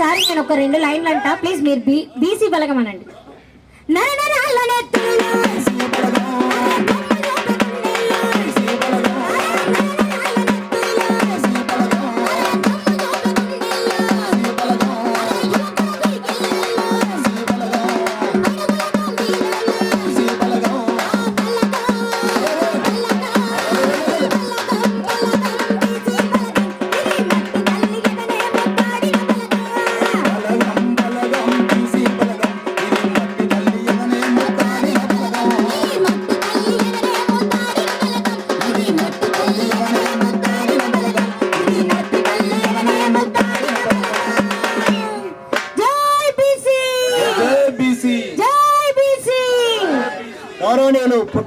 ఒక్కసారి నేను ఒక రెండు లైన్లు అంటా. ప్లీజ్ మీరు బీసీ బలగమనండి నర నరాలనే